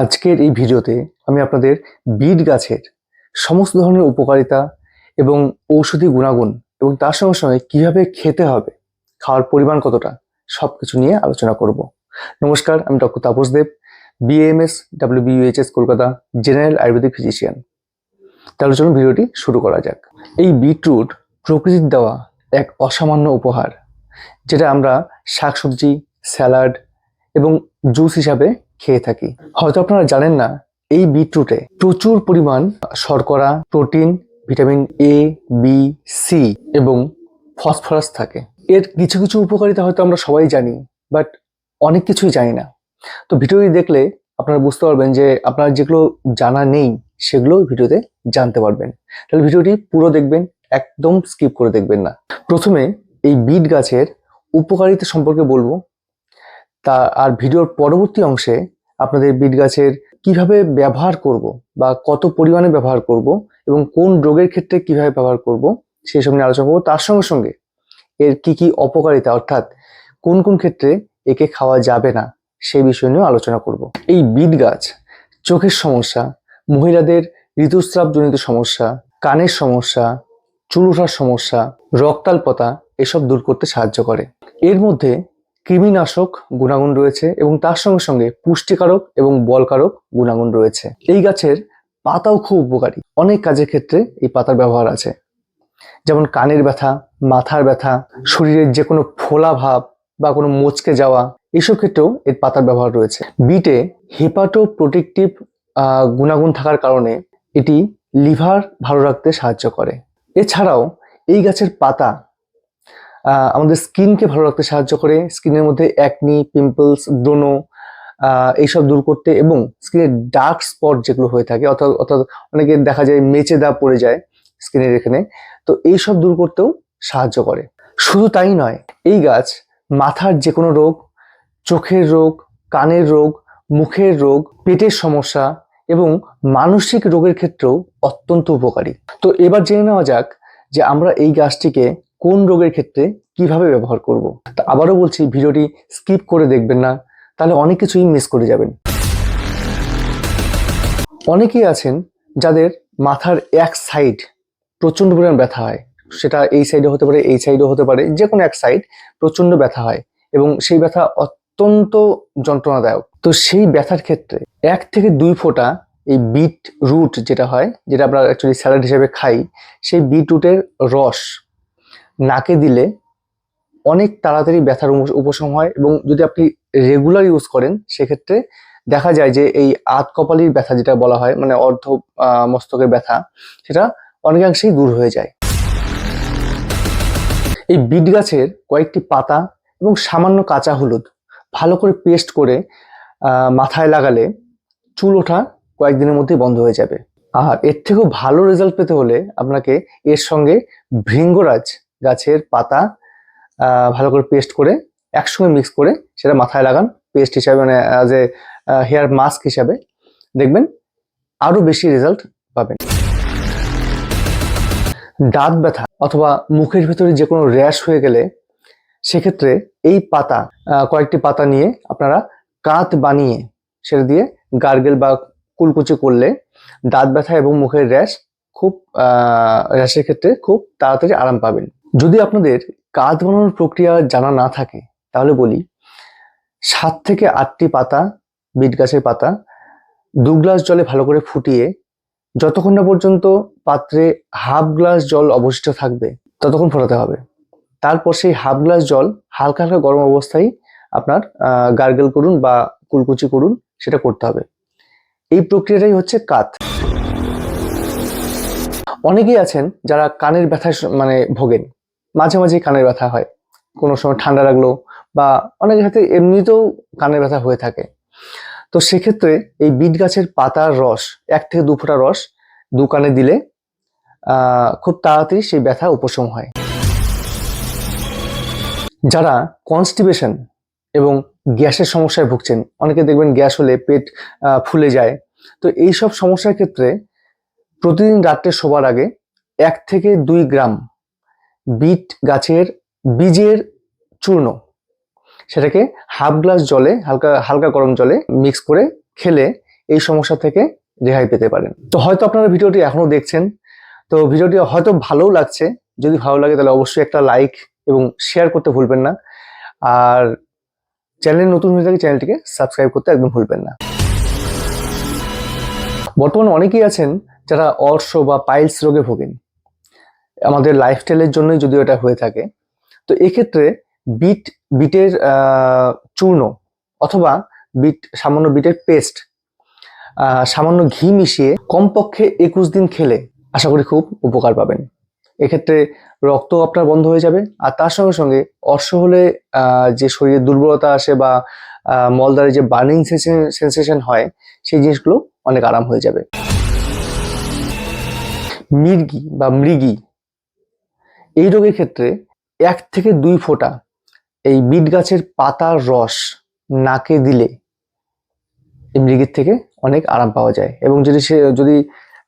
আজকের এই ভিডিওতে আমি আপনাদের বিট গাছের সমস্ত ধরনের উপকারিতা এবং ঔষধি গুণাগুণ এবং তার সঙ্গে সঙ্গে কীভাবে খেতে হবে, খাওয়ার পরিমাণ কতটা সব কিছু নিয়ে আলোচনা করব। নমস্কার, আমি doctor Tapas Deb BMS WBUHS Kolkata general Ayurvedic physician. তাহলে চলুন ভিডিওটি শুরু করা যাক। এই বিটরুট প্রকৃতির দেওয়া এক অসামান্য উপহার, যেটা আমরা শাকসবজি, স্যালাড এবং জুস হিসাবে খেয়ে থাকি। হয়তো আপনারা জানেন না, এই বিটরুটে প্রচুর পরিমাণ শর্করা, protein, vitamin A B C এবং ফসফরাস থাকে। এর কিছু কিছু উপকারিতা হয়তো আমরা সবাই জানি, বাট অনেক কিছুই জানি না। তো ভিডিওটি দেখলে আপনারা বুঝতে পারবেন যে আপনার যেগুলো জানা নেই, সেগুলো ভিডিওতে জানতে পারবেন। তাহলে ভিডিওটি পুরো দেখবেন, একদম স্কিপ করে দেখবেন না। প্রথমে এই বিট গাছের উপকারিতা সম্পর্কে বলব। তা আর ভিডিওর পরবর্তী অংশে আপনাদের বিট গাছের কীভাবে ব্যবহার করব বা কত পরিমাণে ব্যবহার করব এবং কোন রোগের ক্ষেত্রে কীভাবে ব্যবহার করব সেই সব নিয়ে আলোচনা করব। তার সঙ্গে সঙ্গে এর কি কি অপকারিতা অর্থাৎ কোন কোন ক্ষেত্রে একে খাওয়া যাবে না সেই বিষয় নিয়েও আলোচনা করব। এই বিট গাছ, চোখের সমস্যা, মহিলাদের ঋতুস্রাবজনিত সমস্যা, কানের সমস্যা, চুল ওঠার সমস্যা, রক্তাল্পতা এসব দূর করতে সাহায্য করে। এর মধ্যে কৃমিনাশক গুণাগুণ রয়েছে এবং তার সঙ্গে সঙ্গে পুষ্টিকারক এবং বলকারক গুণাগুণ রয়েছে। এই গাছের পাতাও খুব উপকারী। অনেক কাজের ক্ষেত্রে এই পাতার ব্যবহার আছে। যেমন কানের ব্যথা, মাথার ব্যথা, শরীরের যে কোনো ফোলা ভাব বা কোনো মোচকে যাওয়া, এসব ক্ষেত্রেও এর পাতার ব্যবহার রয়েছে। বিটে হেপাটো প্রোটেকটিভ গুণাগুণ থাকার কারণে এটি লিভার ভালো রাখতে সাহায্য করে। এছাড়াও এই গাছের পাতা আমাদের স্কিনকে ভালো রাখতে সাহায্য করে। স্কিনের মধ্যে অ্যাকনি পিম্পলস ব্রণ এইসব দূর করতে এবং স্কিনের ডার্ক স্পট যেগুলো হয়ে থাকে, অর্থাৎ অর্থাৎ অনেকে দেখা যায় মেচে দাগ পড়ে যায় স্কিনের এখানে, তো এইসব দূর করতেও সাহায্য করে। শুধু তাই নয়, এই গাছ মাথার যে কোনো রোগ, চোখের রোগ, কানের রোগ, মুখের রোগ, পেটের সমস্যা এবং মানসিক রোগের ক্ষেত্রেও অত্যন্ত উপকারী। তো এবার জেনে নেওয়া যাক যে আমরা এই গাছটিকে কোন রোগের ক্ষেত্রে কীভাবে ব্যবহার করব? তা আবারও বলছি, ভিডিওটি স্কিপ করে দেখবেন না, তাহলে অনেক কিছুই মিস করে যাবেন। অনেকেই আছেন যাদের মাথার এক সাইড প্রচণ্ড পরিমাণ ব্যথা হয়। সেটা এই সাইডে হতে পারে, এই সাইডেও হতে পারে যে কোনো এক সাইড প্রচণ্ড ব্যথা হয় এবং সেই ব্যথা অত্যন্ত যন্ত্রণাদায়ক। তো সেই ব্যথার ক্ষেত্রে এক থেকে দুই ফোঁটা এই বিট রুট যেটা হয়, যেটা আমরা অ্যাকচুয়ালি স্যালাড হিসেবে খাই, সেই বিট রুটের রস নাকে দিলে অনেক তাড়াতাড়ি ব্যথার উপ- উপশম হয় এবং যদি আপনি রেগুলার ইউজ করেন, সেক্ষেত্রে দেখা যায় যে এই আধ কপালির ব্যথা যেটা বলা হয় মানে অর্ধ মস্তকের ব্যথা, সেটা অনেকাংশেই দূর হয়ে যায়। এই বিট গাছের কয়েকটি পাতা এবং সামান্য কাঁচা হলুদ ভালো করে পেস্ট করে মাথায় লাগালে চুল ওঠা কয়েকদিনের মধ্যেই বন্ধ হয়ে যাবে। আর এর থেকেও ভালো রেজাল্ট পেতে হলে আপনাকে এর সঙ্গে ভৃঙ্গরাজ গাছের পাতা ভালো করে পেস্ট করে একসঙ্গে মিক্স করে সেটা মাথায় লাগান। পেস্ট হিসাবে মানে অ্যাজ এ হেয়ার মাস্ক হিসাবে দেখবেন আরও বেশি রেজাল্ট পাবেন। দাঁত ব্যথা অথবা মুখের ভিতরে যে কোনো র্যাশ হয়ে গেলে সেক্ষেত্রে এই পাতা কয়েকটি পাতা নিয়ে আপনারা কাঁত বানিয়ে সেটা দিয়ে গার্গেল বা কুলকুচি করলে দাঁত ব্যথা এবং মুখের র্যাশ খুব র্যাশের ক্ষেত্রে খুব তাড়াতাড়ি আরাম পাবেন। যদি আপনাদের কাঁধ বানানোর প্রক্রিয়া জানা না থাকে, তাহলে বলি, সাত থেকে আটটি পাতা, বিট গাছের পাতা, দু গ্লাস জলে ভালো করে ফুটিয়ে যতক্ষণ না পর্যন্ত পাত্রে হাফ গ্লাস জল অবশিষ্ট থাকবে, ততক্ষণ ফোটাতে হবে। তারপর সেই হাফ গ্লাস জল হালকা হালকা গরম অবস্থায় আপনার গার্গেল করুন বা কুলকুচি করুন, সেটা করতে হবে। এই প্রক্রিয়াটাই হচ্ছে কাত। অনেকেই আছেন যারা কানের ব্যথা মানে ভোগেন। মাঝে মাঝে কানের ব্যথা হয়। কোনো সময় ঠান্ডা লাগল বা অনেকের ক্ষেত্রে এমনিতেও কানের ব্যথা হয়ে থাকে। তো সেক্ষেত্রে এই বিট গাছের পাতার রস, এক থেকে দু ফোঁটা রস দু কানে দিলে খুব তাড়াতাড়ি সেই ব্যথা উপশম হয়। যারা কনস্টিপেশন এবং গ্যাসের সমস্যায় ভুগছেন, অনেকে দেখবেন গ্যাস হলে পেট ফুলে যায়। তো এই সব সমস্যার ক্ষেত্রে প্রতিদিন রাত্রে শোবার আগে এক থেকে দুই গ্রাম বিট গাছের বীজের চূর্ণ। সেটাকে হাফ গ্লাস জলে, হালকা হালকা গরম জলে মিক্স করে খেলে এই সমস্যা থেকে রেহাই পেতে পারেন। তো হয়তো আপনারা ভিডিওটি এখনও দেখছেন, তো ভিডিওটি হয়তো ভালোও লাগছে। যদি ভালো লাগে তাহলে অবশ্যই একটা লাইক এবং শেয়ার করতে ভুলবেন না। আর চ্যানেল নতুন হয়ে থাকে চ্যানেলটিকে সাবস্ক্রাইব করতে একদম ভুলবেন না। বর্তমানে অনেকেই আছেন যারা অর্শ বা পাইলস রোগে ভোগেন। আমাদের লাইফস্টাইলের জন্যই যদিও এটা হয়ে থাকে। তো এক্ষেত্রে বিট বিটের চূর্ণ অথবা বিট সামান্য বিটের পেস্ট সামান্য ঘি মিশিয়ে কমপক্ষে একুশ দিন খেলে আশা করি খুব উপকার পাবেন। এক্ষেত্রে রক্ত আপনার বন্ধ হয়ে যাবে আর তার সঙ্গে সঙ্গে অর্শ হলে যে শরীরে দুর্বলতা আসে বা আহ, মলদ্বারে যে বার্নিং সেন্সেশন হয় সেই জিনিসগুলো অনেক আরাম হয়ে যাবে। মির্গি বা মৃগী এই রোগের ক্ষেত্রে এক থেকে দুই ফোঁটা এই বিট গাছের পাতার রস নাকে দিলে এই মৃগীর থেকে অনেক আরাম পাওয়া যায়। এবং যদি সে, যদি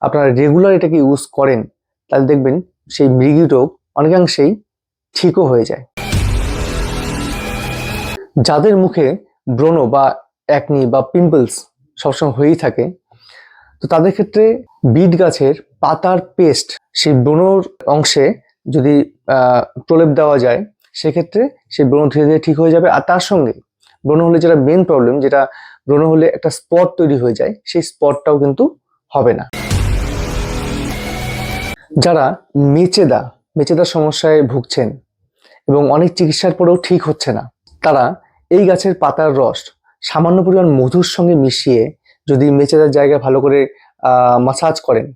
আপনারা রেগুলার এটাকে ইউজ করেন, তাহলে দেখবেন সেই মৃগী রোগ অনেকাংশেই ঠিকও হয়ে যায়। যাদের মুখে ব্রণ বা একনি বা পিম্পলস সবসময় হয়েই থাকে, তো তাদের ক্ষেত্রে বিট গাছের পাতার পেস্ট সেই ব্রণর অংশে যদি প্রলেপ দেওয়া যায়, সেক্ষেত্রে সেই ব্রণ ধীরে ধীরে ঠিক হয়ে যাবে। আর তার সঙ্গে ব্রণ হলে যেটা মেন প্রবলেম যেটা ব্রণ হলে একটা স্পট তৈরি হয়ে যায়, সেই স্পটটাও কিন্তু হবে না। যারা মেচেদা মেচেদার সমস্যায় ভুগছেন এবং অনেক চিকিৎসার পরেও ঠিক হচ্ছে না, তারা এই গাছের পাতার রস সামান্য পরিমাণ মধুর সঙ্গে মিশিয়ে যদি মেচেদার জায়গায় ভালো করে মাসাজ করেন,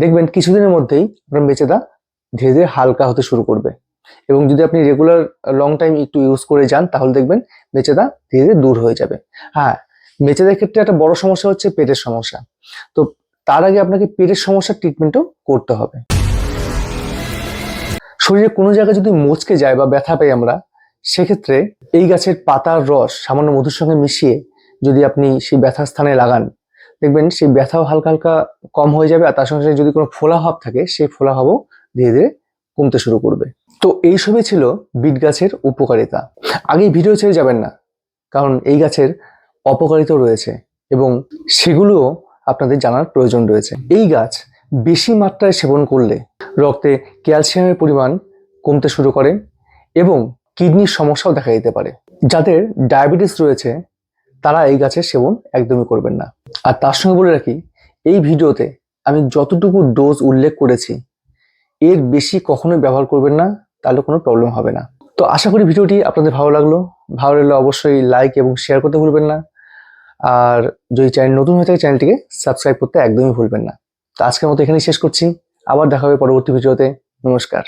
দেখবেন কিছুদিনের মধ্যেই আপনার মেচেদা ধীরে ধীরে হালকা হতে শুরু করবে। এবং যদি আপনি রেগুলার লং টাইম একটু ইউজ করে যান, তাহলে দেখবেন মেচেদা ধীরে ধীরে দূর হয়ে যাবে। হ্যাঁ মেচেদার ক্ষেত্রে একটা বড় সমস্যা হচ্ছে পেটের সমস্যা। তো তার আগে আপনাকে পেটের সমস্যার ট্রিটমেন্টও করতে হবে। শরীরে কোনো জায়গায় যদি মচকে যায় বা ব্যথা পাই আমরা, সেক্ষেত্রে এই গাছের পাতার রস সামান্য মধুর সঙ্গে মিশিয়ে যদি আপনি সেই ব্যথার স্থানে লাগান, দেখবেন সেই ব্যথাও হালকা হালকা কম হয়ে যাবে। আর তার সঙ্গে যদি কোনো ফোলা ভাব থাকে, সেই ফোলা ভাবও ধীরে ধীরে কমতে শুরু করবে। তো এই সবই ছিল বিট গাছের উপকারিতা। আগেই ভিডিও ছেড়ে যাবেন না, কারণ এই গাছের অপকারিতাও রয়েছে এবং সেগুলোও আপনাদের জানার প্রয়োজন রয়েছে। এই গাছ বেশি মাত্রায় সেবন করলে রক্তে ক্যালসিয়ামের পরিমাণ কমতে শুরু করে এবং কিডনির সমস্যাও দেখা দিতে পারে। যাদের ডায়াবেটিস রয়েছে, তারা এই গাছের সেবন একদমই করবেন না। আর তার সঙ্গে বলে রাখি, এই ভিডিওতে আমি যতটুকু ডোজ উল্লেখ করেছি এর বেশি কখনোই ব্যবহার করবেন না, তাহলে কোনো প্রবলেম হবে না। তো আশা করি ভিডিওটি আপনাদের ভালো লাগল। ভালো লাগলে অবশ্যই লাইক এবং শেয়ার করতে ভুলবেন না। আর যদি চ্যানেল নতুন হয়ে থাকে চ্যানেলটিকে সাবস্ক্রাইব করতে একদমই ভুলবেন না। তো আজকের মতো এখানেই শেষ করছি। আবার দেখা হবে পরবর্তী ভিডিওতে। নমস্কার।